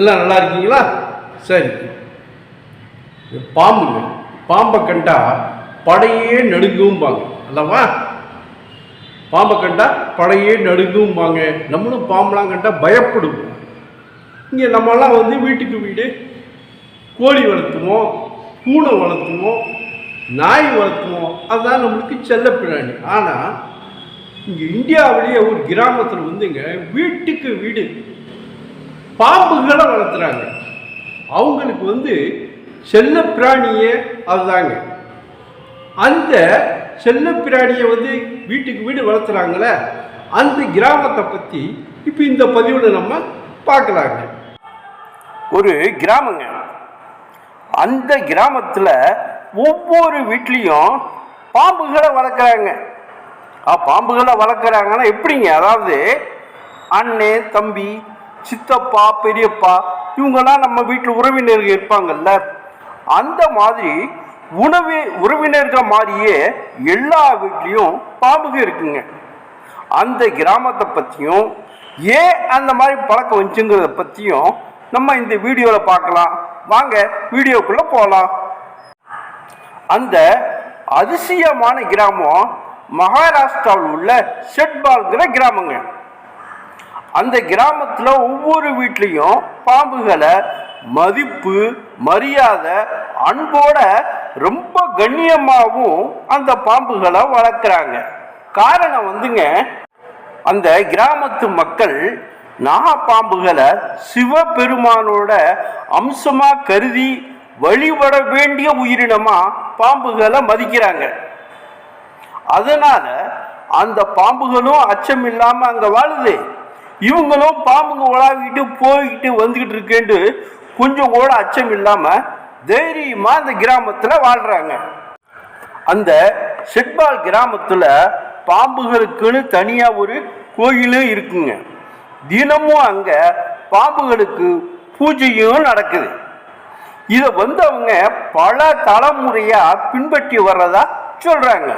எல்லாம் நல்லா இருக்கீங்களா? சரி. இது பாம்புங்க. பாம்பை கண்டா படையே நடுங்கும்பாங்க. அல்லவா? பாம்பை கண்டா படையே நடுங்கும்பாங்க. நம்மளும் பாம்பெலாம் கண்டா பயப்படுவோம். இங்கே நம்மலாம் வந்து வீட்டுக்கு வீடு. கோழி வளர்த்துவோம். பூனை வளர்த்துவோம். நாய் வளர்த்துவோம். அதுதான் நம்மளுக்கு செல்லப்பிராணி ஆனால் இங்கே இந்தியாவிலேயே ஒரு கிராமத்தில் வந்துங்க வீட்டுக்கு வீடு. பாம்புகளை வளர்த்துறாங்க. அவங்களுக்கு வந்து செல்லப்பிராணியே அதுதாங்க. அந்த செல்லப்பிராணியை வந்து வீட்டுக்கு வீடு வளர்த்துறாங்களே அந்த கிராமத்தை பற்றி இப்போ இந்த பதிவில் நம்ம பார்க்கலாங்க. ஒரு கிராமங்க. அந்த கிராமத்தில் ஒவ்வொரு வீட்லேயும் பாம்புகளை வளர்க்குறாங்க. பாம்புகளை வளர்க்குறாங்கன்னா எப்படிங்க? அதாவது அண்ணன் தம்பி சித்தப்பா பெரியப்பா இவங்கெல்லாம் நம்ம வீட்டில் உறவினர்கள் இருப்பாங்கல்ல. அந்த மாதிரி உணவு உறவினர்கள் மாதிரியே எல்லா வீட்லேயும் பாம்புக இருக்குங்க. அந்த கிராமத்தை பற்றியும் ஏன் அந்த மாதிரி பழக்கம் வந்துச்சுங்கிறத பற்றியும் நம்ம இந்த வீடியோவில் பார்க்கலாம். வாங்க வீடியோக்குள்ளே போகலாம் அந்த அதிசயமான கிராமம் மகாராஷ்டிராவில் உள்ள ஷெட்பால்கிற கிராமங்க. அந்த கிராமத்தில் ஒவ்வொரு வீட்லேயும் பாம்புகளை மதிப்பு மரியாதை அன்போட ரொம்ப கண்ணியமாகவும் அந்த பாம்புகளை வளர்க்குறாங்க. காரணம் வந்துங்க அந்த கிராமத்து மக்கள் நாகப்பாம்புகளை சிவபெருமானோட அம்சமாக கருதி வழிபட வேண்டிய உயிரினமாக பாம்புகளை மதிக்கிறாங்க. அதனால் அந்த பாம்புகளும் அச்சம் அங்கே அங்க வாழுது. இவங்களும் பாம்புங்க உலாவிக்கிட்டு போய்கிட்டு வந்துக்கிட்டு இருக்கேன்ட்டு கொஞ்சம் கூட அச்சம் இல்லாம தைரியமா அந்த கிராமத்துல வாழ்றாங்க. அந்த செட்பால் கிராமத்துல பாம்புகளுக்குன்னு தனியா ஒரு கோயிலும் இருக்குங்க. தினமும் அங்க பாம்புகளுக்கு பூஜையும் நடக்குது. இதை வந்து அவங்க பல தலைமுறையா பின்பற்றி வர்றதா சொல்றாங்க.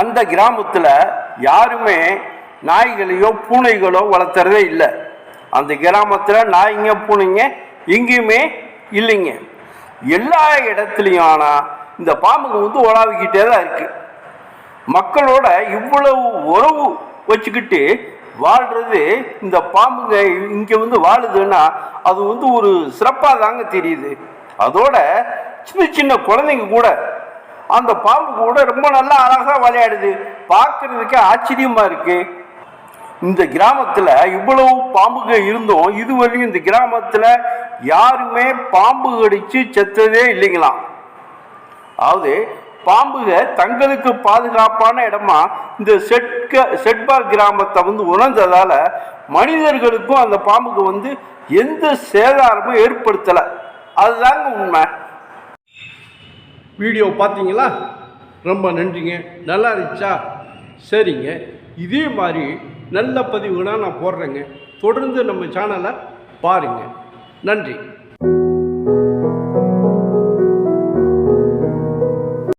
அந்த கிராமத்தில் யாருமே நாய்களையோ பூனைகளோ வளர்த்துறதே இல்லை. அந்த கிராமத்தில் நாய்ங்க பூனைங்க எங்கேயுமே இல்லைங்க. எல்லா இடத்துலையும் ஆனால் இந்த பாம்புங்க வந்து உலாவிக்கிட்டே தான் இருக்குது மக்களோட இவ்வளவு உறவு வச்சுக்கிட்டு வாழ்கிறது இந்த பாம்புங்க இங்கே வந்து வாழுதுன்னா அது வந்து ஒரு சிறப்பாக தாங்க தெரியுது. அதோட சின்ன சின்ன குழந்தைங்க கூட அந்த பாம்பு கூட ரொம்ப நல்லா அழகாக விளையாடுது. பார்க்குறதுக்கே ஆச்சரியமாக இருக்குது இந்த கிராமத்தில் இவ்வளவு பாம்புங்க இருந்தோம் இதுவரையும் இந்த கிராமத்தில் யாருமே பாம்பு கடிச்சு செத்ததே இல்லைங்களாம். அதாவது பாம்புக தங்களுக்கு பாதுகாப்பான இடமா இந்த செட்க செட்பா கிராமத்தை வந்து உணர்ந்ததால் மனிதர்களுக்கும் அந்த பாம்புக்கு வந்து எந்த சேதாரமும் ஏற்படுத்தலை. அதுதாங்க உண்மை. வீடியோ பார்த்தீங்களா? ரொம்ப நன்றிங்க. நல்லா இருந்துச்சா? சரிங்க. இதே மாதிரி நல்ல பதிவுகளாக நான் போடுறேங்க. தொடர்ந்து நம்ம சேனலை பாருங்கள் நன்றி.